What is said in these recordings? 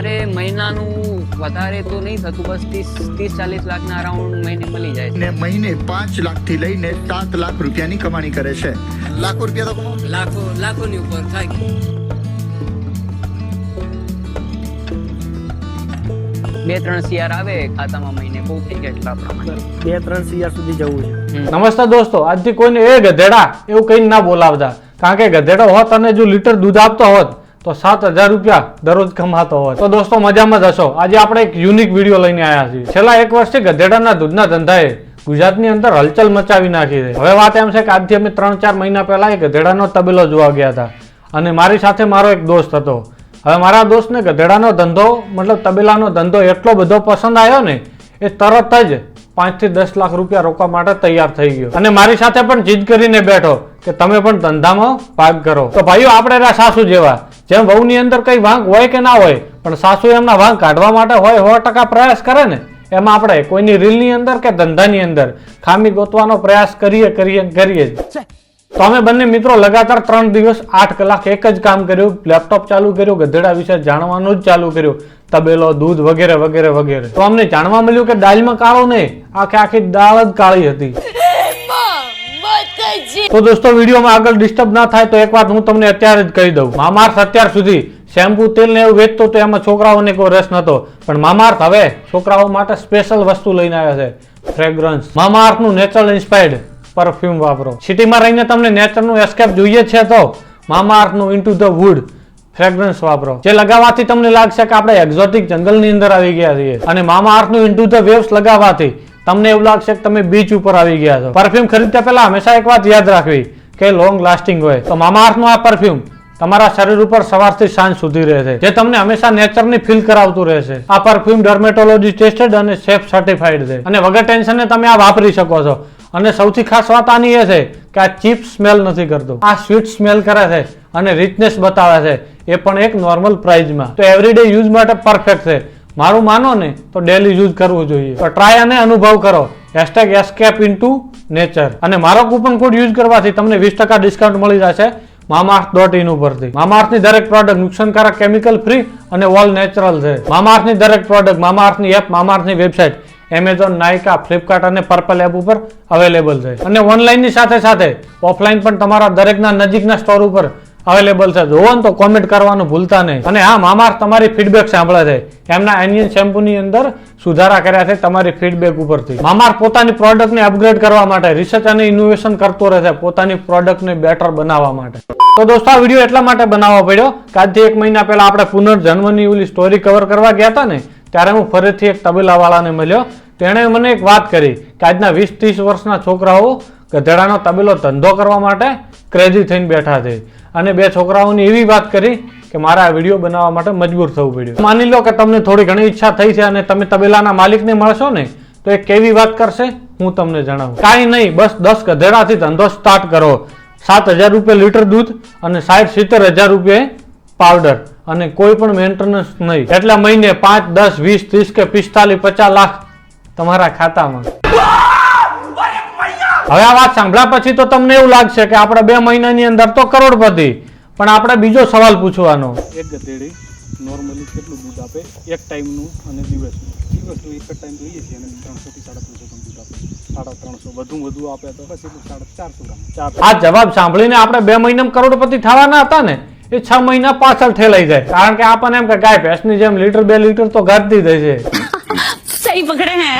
મારે મહિનાનું વધારે તો નહીં થતું બસ ત્રીસ ત્રીસ ચાલીસ લાખના અરાઉન્ડ મહિને મળી જાય છે. ને મહિને પાંચ લાખથી લઈને સાત લાખ રૂપિયાની કમાણી કરે છે. લાખો રૂપિયા તો. લાખો લાખોની ઉપર થાય બે ત્રણ સીઆર આવે ખાતામાં મહિને બહુ થઈ ગયા એટલા પ્રમાણે. બે ત્રણ સીઆર સુધી જવું છે. નમસ્તે દોસ્તો આજથી કોઈને એ ગધેડા એવું કઈ ના બોલાવતા. કારણ કે ગધેડો હોત અને જો લીટર દૂધ આપતો હોત તો સાત હજાર રૂપિયા દરરોજ કમાતો હોય. તો દોસ્તો, મજામાં જ હશો. આજે આપણે એક યુનિક વીડિયો લઈને આવ્યા છીએ. છેલ્લા એક વર્ષથી ગધેડાના દૂધના ધંધાએ ગુજરાતની અંદર હલચલ મચાવી નાખી છે. હવે વાત એમ છે કે આજથી અમે ત્રણ ચાર મહિના પહેલાં એક ગધેડાનો તબેલો જોવા ગયા હતા. અને મારી સાથે મારો એક દોસ્ત હતો. હવે મારા દોસ્તને ગધેડાનો ધંધો, મતલબ તબેલાનો ધંધો એટલો બધો પસંદ આવ્યો ને, એ તરત જ પાંચથી દસ લાખ રૂપિયા રોકવા માટે તૈયાર થઈ ગયો. અને મારી સાથે પણ જીદ કરીને બેઠો કે તમે પણ ધંધામાં ભાગ કરો. તો ભાઈઓ, આપણે સાસુ જેવા. જેમ વહુની અંદર કંઈ વાંક હોય કે ના હોય પણ સાસુ એમના વાંક કાઢવા માટે હોય સો ટકા પ્રયાસ કરે ને એમાં આપણે કોઈની રીલની અંદર કે ધંધાની અંદર ખામી ગોતવાનો પ્રયાસ કરીએ કરીએ કરીએ જ. તો અમે બંને મિત્રો લગાતાર ત્રણ દિવસ આઠ કલાક એક જ કામ કર્યું લેપટોપ ચાલુ કર્યું ગધેડા વિશે જાણવાનું જ ચાલુ કર્યું તબેલો દૂધ વગેરે વગેરે વગેરે. તો અમને જાણવા મળ્યું કે દાળમાં કાળો નહીં આખે આખી દાળ જ કાળી હતી. તો દોસ્તો, વિડીયોમાં આગળ ડિસ્ટર્બ ના થાય તો એક વાત હું તમને અત્યારે જ કહી દઉં. મામાર્થ અત્યાર સુધી શેમ્પુ તેલ ને એવું વેચતો તો એમાં છોકરાઓને કોઈ રસ નતો. પણ મામાર્થ હવે છોકરાઓ માટે સ્પેશિયલ વસ્તુ લઈને આવ્યા છે ફ્રેગ્રન્સ મામાઅર્થનું નેચરલ ઇન્સ્પાયર્ડ પરફ્યુમ વાપરો. સિટીમાં રહીને તમને નેચરનું એસ્કેપ જોઈએ છે તો મામાઅર્થનું ઇન્ટુ ધ વુડ ફ્રેગ્રન્સ વાપરો. જે લગાવવાથી તમને લાગશે કે આપણે એક્ઝોટિક જંગલની અંદર આવી ગયા છીએ. અને મામાઅર્થનું ઇન્ટુ ધ વેવ્સ લગાવવાથી તમને એવું લાગશે કે તમે બીચ ઉપર આવી ગયા છો. પરફ્યુમ ખરીદતા પહેલા હંમેશા એક વાત યાદ રાખવી કે લોંગ લાસ્ટિંગ હોય. તો મામાઅર્થનું આ પરફ્યુમ તમારા શરીર ઉપર સવારથી સાંજ સુધી રહેશે. જે તમને હંમેશા નેચરની ફીલ કરાવતું રહેશે. આ પરફ્યુમ ડર્મેટોલોજી ટેસ્ટેડ અને સેફ સર્ટિફાઈડ છે. અને વગર ટેન્શને તમે આ વાપરી શકો છો. અને સૌથી ખાસ વાત આની એ છે કે આ ચીપ સ્મેલ નથી કરતો. આ સ્વીટ સ્મેલ કરે છે અને રિચનેસ બતાવે છે. એ પણ એક નોર્મલ પ્રાઇઝમાં તો એવરીડે યુઝ માટે પરફેક્ટ છે. મારું માનો ને તો ડેલી યુઝ કરવું જોઈએ. તો ટ્રાય અને અનુભવ કરો. હેશટેગ એસ્કેપ ઇન્ટુ નેચર અને મારો કૂપન કોડ યુઝ કરવાથી તમને વીસ ટકા ડિસ્કાઉન્ટ મળી જશે મામાર્થ ડોટ ઇન ઉપરથી. મામાર્થની દરેક પ્રોડક્ટ નુકસાનકારક કેમિકલ ફ્રી અને ઓલ નેચરલ છે. મામાર્થની દરેક પ્રોડક્ટ મામાર્થની એપ મામાર્થની વેબસાઇટ એમેઝોન નાયકા ફ્લિપકાર્ટ અને પર્પલ એપ ઉપર અવેલેબલ છે. અને ઓનલાઈનની સાથે સાથે ઓફલાઈન પણ તમારા દરેકના નજીકના સ્ટોર ઉપર અવેલેબલ છે. જોવો ને તો કોમેન્ટ કરવાનું ભૂલતા નહીં. અને હા, મામાર તમારી ફીડબેક સાંભળે છે. એમના એનિયન શેમ્પૂની અંદર સુધારા કર્યા છે તમારી ફીડબેક ઉપરથી. મામાર પોતાની પ્રોડક્ટને અપગ્રેડ કરવા માટે રિસર્ચ અને ઇનોવેશન કરતો રહે છે પોતાની પ્રોડક્ટને બેટર બનાવવા માટે. તો દોસ્તો, આ વીડિયો એટલા માટે બનાવવો પડ્યો કે આજથી એક મહિના પહેલા આપણે પુનર્જન્મની ઓલી સ્ટોરી કવર કરવા ગયા હતા ને, ત્યારે હું ફરીથી એક તબેલાવાળાને મળ્યો. તેણે મને એક વાત કરી કે આજના વીસ ત્રીસ વર્ષના છોકરાઓ ગધેડાનો તબેલો ધંધો કરવા માટે ક્રેઝી થઈને બેઠા છે. અને બે છોકરાઓની એવી વાત કરી કે મારે આ વીડિયો બનાવવા માટે મજબૂર થવું પડ્યું. માની લો કે તમને થોડી ઘણી ઈચ્છા થઈ છે અને તમે તબેલાના માલિકને મળશો ને, તો એ કેવી વાત કરશે? હું તમને જણાવું. કાંઈ નહીં, બસ દસ ગધેડાથી ધંધો સ્ટાર્ટ કરો. સાત હજાર રૂપિયા લીટર દૂધ અને સાઠ સિત્તેર હજાર રૂપિયા પાવડર અને કોઈ પણ મેન્ટેનન્સ નહીં. એટલે મહિને પાંચ, દસ, વીસ, ત્રીસ કે પિસ્તાલીસ, પચાસ લાખ તમારા ખાતામાં. હવે આ વાત સાંભળ્યા પછી તો તમને એવું લાગશે કે આપણે બે મહિનાની અંદર તો કરોડપતિ. પણ આપણે બીજો સવાલ પૂછવાનો. એક ગધેડી નોર્મલી કેટલું દૂધ આપે? એક ટાઈમનું અને દિવસનું. દિવસનું એક જ ટાઈમ જોઈએ છીએ અને ત્રણસોથી સાડા ત્રણસો ગ્રામ દૂધ આપે. સાડા ત્રણસો વધુ વધુ આપે તો પછી એટલું સાડા ચારસો ગ્રામ. આ જવાબ સાંભળીને આપણે બે મહિનામાં કરોડપતિ થવાના હતા ને એ છ મહિના પાછળ ઠેલાઈ જાય. કારણ કે આપણને એમ કે ગાય ભેંસની જેમ લીટર બે લીટર તો ગાજતી જાય. છે સહી પકડે હે.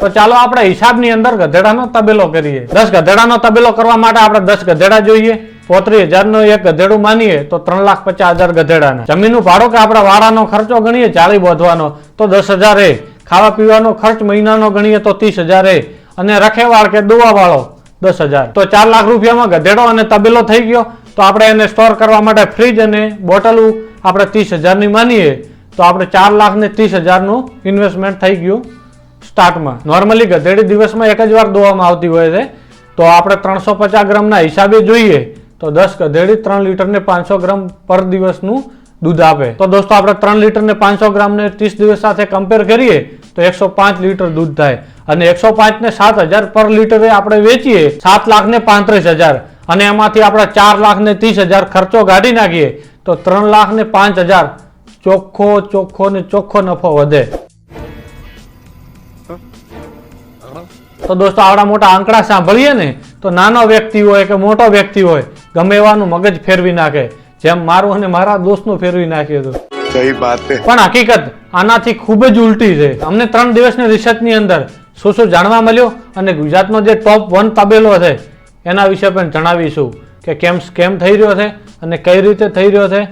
તો ચાલો આપણે હિસાબની અંદર ગધેડાનો તબેલો કરીએ. દસ ગધેડાનો તબેલો કરવા માટે આપણે દસ ગધેડા જોઈએ. પોત્રીસ હજારનું એક ગધેડું માનીએ તો ત્રણ લાખ પચાસ હજાર ગધેડાના. જમીનનું ભાડો કે આપણે વાડાનો ખર્ચો ગણીએ, ચાલી બોધવાનો, તો દસ હજાર એ. ખાવા પીવાનો ખર્ચ મહિનાનો ગણીએ તો ત્રીસ હજાર એ. અને રખેવાળ કે દોવાવાળો દસ હજાર. તો ચાર લાખ રૂપિયામાં ગધેડો અને તબેલો થઈ ગયો. તો આપણે એને સ્ટોર કરવા માટે ફ્રીજ અને બોટલું આપણે ત્રીસ હજારની માનીએ. તો આપણે ચાર લાખ ને ત્રીસ હજારનું ઇન્વેસ્ટમેન્ટ થઈ ગયું. સ્ટાર્ટમાં. નોર્મલી ગધેડી દિવસમાં એક જ વાર દોવામાં આવતી હોય છે. તો આપણે ત્રણસો પચાસ ગ્રામના હિસાબે જોઈએ તો દસ ગધેડી ત્રણ લીટરને પાંચસો ગ્રામ પર દિવસનું દૂધ આપે. તો દોસ્તો, આપણે ત્રણ લીટરને પાંચસો ગ્રામને ત્રીસ દિવસ સાથે કમ્પેર કરીએ તો એકસો પાંચ લીટર દૂધ થાય. અને એકસો પાંચ ને સાત હજાર પર લીટરે આપણે વેચીએ, સાત લાખ ને પાંત્રીસ હજાર. અને એમાંથી આપણે ચાર લાખ ને ત્રીસ હજાર ખર્ચો કાઢી નાખીએ તો ત્રણ લાખ ને પાંચ હજાર. ચોખ્ખો ચોખ્ખો ને ચોખ્ખો નફો વધે. તો દોસ્તો આવડા મોટા આંકડા સાંભળીએ ને તો નાનો વ્યક્તિ હોય કે મોટો વ્યક્તિ હોય ગમે એવાનું મગજ ફેરવી નાખે. જેમ મારું અને મારા દોસ્તનું ફેરવી નાખ્યું હતું પણ હકીકત આનાથી ખૂબ જ ઉલટી છે. અમને ત્રણ દિવસની રિસર્ચની અંદર શું શું જાણવા મળ્યું અને ગુજરાતનો જે ટોપ વન તબેલો છે એના વિશે પણ જણાવીશું કે કેમ સ્કેમ થઈ રહ્યો છે અને કઈ રીતે થઈ રહ્યો છે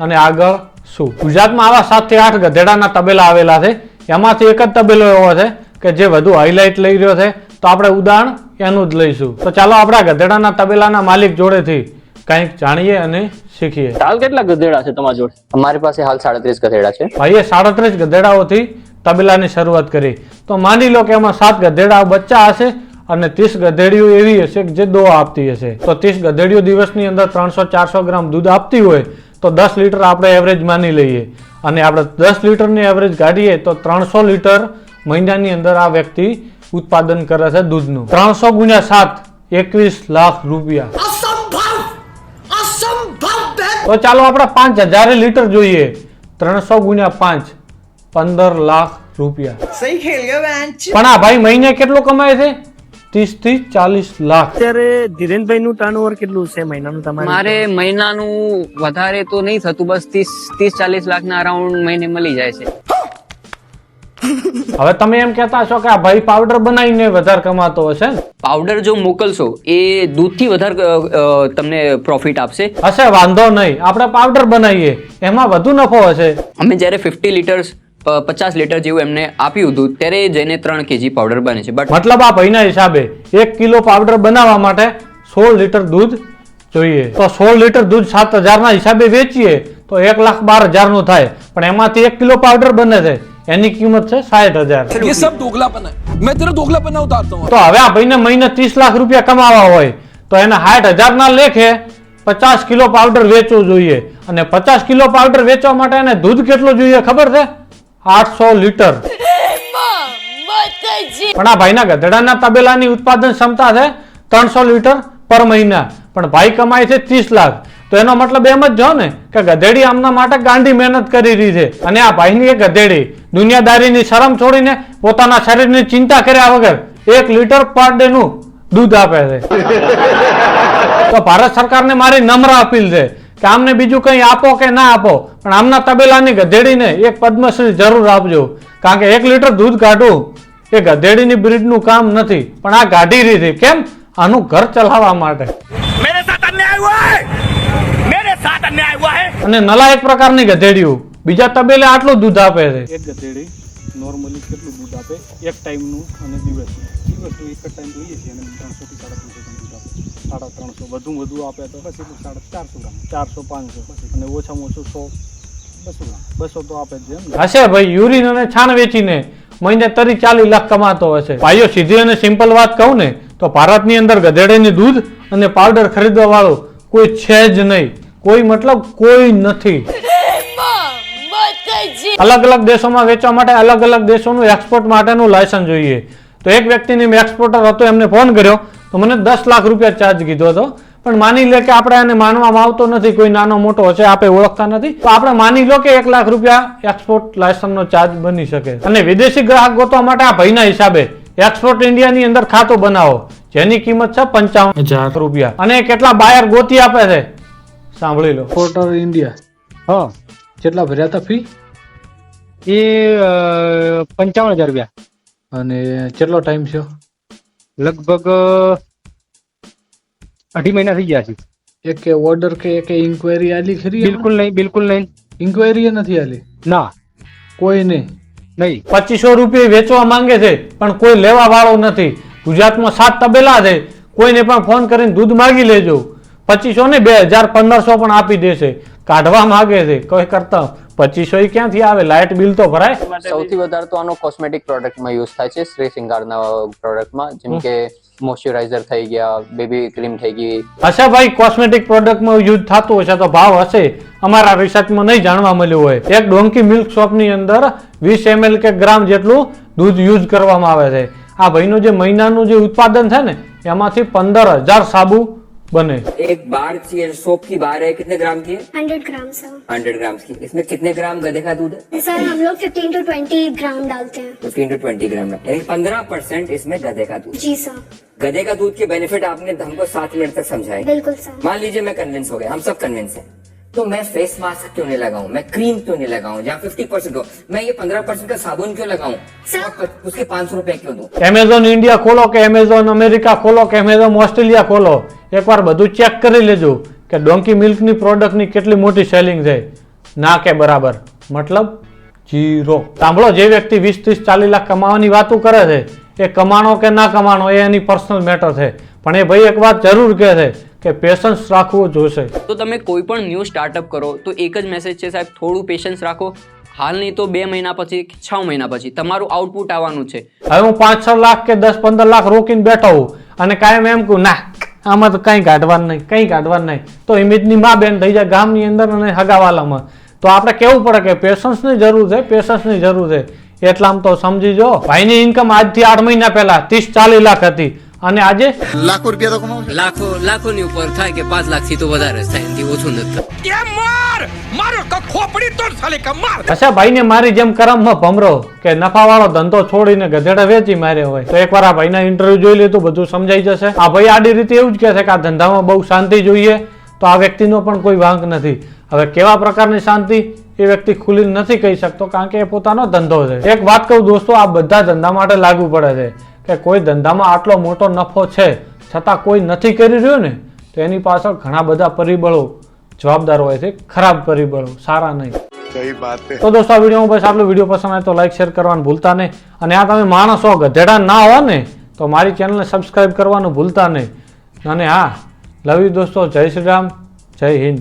અને આગળ શું. ગુજરાતમાં આવા સાતથી આઠ ગધેડાના તબેલા આવેલા છે. એમાંથી એક જ તબેલો એવો છે કે જે વધુ હાઇલાઇટ લઈ રહ્યો છે તો આપણે ઉદાહરણ એનું જ લઈશું. તો ચાલો આપણા ગધેડાના તબેલાના માલિક જોડેથી કંઈક જાણીએ અને શીખીએ. હાલ કેટલા ગધેડા છે તમારા જોડે? અમારી પાસે હાલ સાડત્રીસ ગધેડા છે. ભાઈએ સાડત્રીસ ગધેડાઓથી તબેલાની શરૂઆત કરી. તો માની લો કે એમાં સાત ગધેડા બચ્ચા હશે અને ત્રીસ ગધેડીઓ એવી હશે કે જે દો આપતી હશે. તો ત્રીસ ગધેડીઓ દિવસની અંદર ત્રણસો ચારસો ગ્રામ દૂધ આપતી હોય તો દસ લીટર આપણે એવરેજ માની લઈએ. અને આપણે દસ લીટરની એવરેજ કાઢીએ તો ત્રણસો લીટર મહિનાની અંદર આ વ્યક્તિ ઉત્પાદન કરે છે દૂધનું. ત્રણસો ગુણ્યા સાત એકવીસ લાખ રૂપિયા. તો ચાલો આપણે પાંચ હજાર લીટર જોઈએ. ત્રણસો ગુણ્યા પાંચ પંદર લાખ રૂપિયા. પણ આ ભાઈ મહિને કેટલો કમાય છે? ત્રીસથી ચાલીસ લાખ. અત્યારે ધીરેનભાઈ નું ટર્નઓવર કેટલું છે મહિનાનું તમારે? મારે મહિનાનું વધારે તો નહીં થતું બસ ત્રીસ ત્રીસ ચાલીસ લાખના અરાઉન્ડ મહિને મળી જાય છે. હવે તમે એમ કહેતા છો કે આ ભાઈ પાવડર બનાવીને વધારે કમાતો હશે ને? પાવડર જો મોકલશો એ દૂધથી વધારે તમને પ્રોફિટ આપશે. હશે વાંધો નહીં. આપણે પાવડર બનાવીએ. એમાં વધુ નફો હશે. અમે જ્યારે ફિફ્ટી લીટર્સ પચાસ લીટર જેવું એમને આપ્યું હતું ત્યારે જઈને ત્રણ કેજી પાવડર બને છે. બટ મતલબ આ ભાઈના હિસાબે એક કિલો પાવડર બનાવવા માટે સોળ લીટર દૂધ જોઈએ. તો સોળ લીટર દૂધ સાત હજારના હિસાબે વેચીએ તો એક લાખ બાર હજારનું થાય. પણ એમાંથી એક કિલો પાવડર બને છે. એની કિંમત છે સાઠ હજાર ये सब दोगलापन है मैं तेरा दोगलापन उतारता हूँ તો હવે આ ભાઈને મહિને ત્રીસ લાખ રૂપિયા કમાવા હોય તો એને સાઠ હજારના લેખે પચાસ કિલો પાવડર વેચવું જોઈએ અને પચાસ કિલો પાવડર વેચવા માટે એને દૂધ કેટલું જોઈએ ખબર છે આઠસો લીટર પણ આ ભાઈના ગધેડાના તબેલાની ઉત્પાદન ક્ષમતા છે ત્રણસો લીટર પર મહિના પણ ભાઈ કમાય છે ત્રીસ લાખ તો એનો મતલબ એમ જ જો ને કે ગધેડી આમના માટે ગાંધી મહેનત કરી રહી છે અને આ ભાઈની એક ગધેડી દુનિયાદારીની શરમ છોડીને પોતાના શરીરની ચિંતા કર્યા વગર એક લીટર પર ડે નું દૂધ આપે છે. તો ભારત સરકારને મારી નમ્ર અપીલ છે કે આમને બીજું કંઈ આપો કે ના આપો પણ આમના તબેલાની ગધેડીને એક પદ્મશ્રી જરૂર આપજો. કારણ કે એક લીટર દૂધ કાઢવું એ ગધેડીની બ્રીડનું કામ નથી પણ આ ગાઢી રીતે. કેમ? આનું ઘર ચલાવવા માટે. અને નલા એક પ્રકારની ગધેડિયું બીજા તબેલે આટલું દૂધ આપે છે. એક ગધેડી નોર્મલી કેટલું દૂધ આપે? એક ટાઈમનું અને દિવસનું. દિવસનું એક જ ટાઈમ જોઈએ છીએ અને ત્રણસોથી સાડા ત્રણસો દૂધ આપે. સાડા ત્રણસો. વધુ વધુ આપે તો પછી એટલું સાડા ચારસો ગ્રામ. ચારસો પાંચસો પછી. અને ઓછામાં ઓછું સો બસો ગ્રામ. બસો તો આપે જ હશે ભાઈ યુરિન અને છાણ વેચીને મહિને તરી ચાલીસ લાખ કમાતો હશે. ભાઈઓ સીધી અને સિમ્પલ વાત કહું ને તો ભારતની અંદર ગધેડેની દૂધ અને પાવડર ખરીદવા વાળો કોઈ છે જ નહીં. કોઈ મતલબ કોઈ નથી. અલગ અલગ દેશોમાં વેચવા માટે અલગ અલગ દેશોનું એક્સપોર્ટ માટેનું લાયસન્સ જોઈએ. તો એક વ્યક્તિને મેં એક્સપોર્ટર હતો એમને ફોન કર્યો તો મને દસ લાખ રૂપિયા ચાર્જ કીધો હતો. પણ માની લે કે આપણે એને માનવામાં આવતો નથી કોઈ નાનો મોટો હશે આપણે ઓળખતા નથી તો આપણે માની લો કે એક લાખ રૂપિયા એક્સપોર્ટ લાયસન્સનો ચાર્જ બની શકે. અને વિદેશી ગ્રાહક ગોતવા માટે આ ભાઈના હિસાબે એક્સપોર્ટ ઇન્ડિયાની અંદર ખાતું બનાવો જેની કિંમત છે પંચાવન હજાર. રૂપિયા. અને કેટલા બાયર ગોતી આપે છે? સાંભળી લો પોર્ટર ઇન્ડિયા હા કેટલા ભર્યા હતા ફી એ પંચાવન હજાર રૂપિયા. અને કેટલો ટાઈમ છે લગભગ અઢી મહિના થઈ ગયા છે. એક ઓર્ડર કે એક ઇન્ક્વાયરી આલી ખરી બિલકુલ નહીં બિલકુલ નહીં. ઇન્ક્વાયરી નથી આલી? ના. કોઈ નહીં? નહીં. પચીસો રૂપિયા વેચવા માંગે છે પણ કોઈ લેવા વાળો નથી. ગુજરાતમાં સાત તબેલા છે. કોઈને પણ ફોન કરીને દૂધ માગી લેજો. પચીસો ને બે હજાર પંદરસો પણ આપી દેશે. કાઢવા માંગે છે. કોઈ કરતા પચીસો ક્યાંથી આવે? લાઇટ બિલ તો ભરાય. સૌથી વધારે તો આનો કોસ્મેટિક પ્રોડક્ટમાં યુઝ થાય છે શ્રી સિંગારના પ્રોડક્ટમાં જેમ કે મોઇશ્ચરાઇઝર થઈ ગયા બેબી ક્રીમ થઈ ગઈ. અચ્છા ભાઈ કોસ્મેટિક પ્રોડક્ટમાં યુઝ થતું હશે તો ભાવ હશે? અમારા રિસર્ચમાં નહીં જાણવા મળ્યું હોય. એક ડોંકી મિલ્ક શોપની અંદર વીસ એમએલ કે ગ્રામ જેટલું દૂધ યુઝ કરવામાં આવે છે. આ ભાઈનું જે મહિનાનું જે ઉત્પાદન છે ને એમાંથી પંદર હજાર સાબુ बने। एक बार चाहिए सोप की बार है कितने ग्राम की है? Hundred gram sir. Hundred gram की। इसमें कितने ग्राम गधे का दूध है? सर हम लोग फिफ्टीन टू ट्वेंटी ग्राम डालते हैं। फिफ्टीन टू ट्वेंटी ग्राम यानी पंद्रह परसेंट इसमें गधे का दूध जी सर। गधे का दूध के बेनिफिट आपने हमको सात मिनट तक समझाए। बिल्कुल सर। मान लीजिए मैं कन्विंस हो गया हम सब कन्विंस है। तो मैं फेस मास्क क्यों नहीं लगाऊँ? मैं क्रीम क्यों नहीं लगाऊँ? जहाँ फिफ्टी परसेंट हो मैं ये पंद्रह परसेंट का साबुन क्यों लगाऊँ? उसके पाँच सौ रूपए क्यों दो? अमेजोन इंडिया खोलो के अमेजोन अमेरिका खोलो के अमेजोन ऑस्ट्रेलिया खोलो। એકવાર બધું ચેક કરી લેજો કે ડોંકી મિલ્કની પ્રોડક્ટની કેટલી મોટી સેલિંગ છે. ના કે બરાબર. મતલબ જીરો સાંભળો જે વ્યક્તિ વીસ ત્રીસ ચાલીસ લાખ કમાવાની વાતો કરે છે એ કમાણો કે ના કમાણો એ એની પર્સનલ મેટર છે. પણ એ ભાઈ એક વાત જરૂર કહે છે કે પેશન્સ રાખવું જોશે. તો તમે કોઈ પણ ન્યૂ સ્ટાર્ટઅપ કરો તો એક જ મેસેજ છે સાહેબ થોડું પેશન્સ રાખો. હાલ નહીં તો બે મહિના પછી છ મહિના પછી તમારું આઉટપુટ આવવાનું છે. હવે હું પાંચ છ લાખ કે દસ પંદર લાખ રોકીને બેઠો હું અને કાયમ એમ કહું ના આમાં તો કંઈ કાઢવાનું નહીં કંઈ કાઢવાનું નહીં. તો ઇમિતની મા બેન થઈ જાય ગામની અંદર અને હગાવાલામાં. તો આપણે કેવું પડે કે પેશન્સની જરૂર છે પેશન્સની જરૂર છે. એટલામાં તો સમજી જો ભાઈની ઇન્કમ આજથી આઠ મહિના પહેલા ત્રીસ ચાલીસ લાખ હતી. અને આજે? લાખો રૂપિયા તો કમાવ લાખો લાખોની ઉપર થાય કે પાંચ લાખથી તો વધારે થાય ઓછું નથી. અચ્છા, ભાઈને મારી જેમ કરમમાં ભમરો કે નફાવાળો ધંધો છોડીને ગધેડા વેચી માર્યો હોય. તો એકવાર આ ભાઈના ઇન્ટરવ્યુ જોઈ લીધું બધું સમજાઈ જશે. આ ભાઈ આડી રીતે એવું જ કહે છે કે આ ધંધામાં બહુ શાંતિ જોઈએ, તો આ વ્યક્તિનો પણ કોઈ વાંક નથી. હવે કેવા પ્રકારની શાંતિ એ વ્યક્તિ ખુલીને નથી કહી શકતો, કારણ કે એ પોતાનો ધંધો છે. એક વાત કહું દોસ્તો, આ બધા ધંધા માટે લાગુ પડે છે કે કોઈ ધંધામાં આટલો મોટો નફો છે, છતાં કોઈ નથી કરી રહ્યું ને, તો એની પાછળ ઘણા બધા પરિબળો જવાબદાર હોય છે ખરાબ પરિબળો સારા નહીં. તો દોસ્તો આ વીડિયો બસ આપણે વીડિયો પસંદ આવે તો લાઈક શેર કરવાનું ભૂલતા નહીં. અને આ તમે માણસો ગધેડા ના હો ને તો મારી ચેનલને સબસ્ક્રાઇબ કરવાનું ભૂલતા નહીં. અને હા લવ યુ દોસ્તો જય શ્રી રામ જય હિન્દ.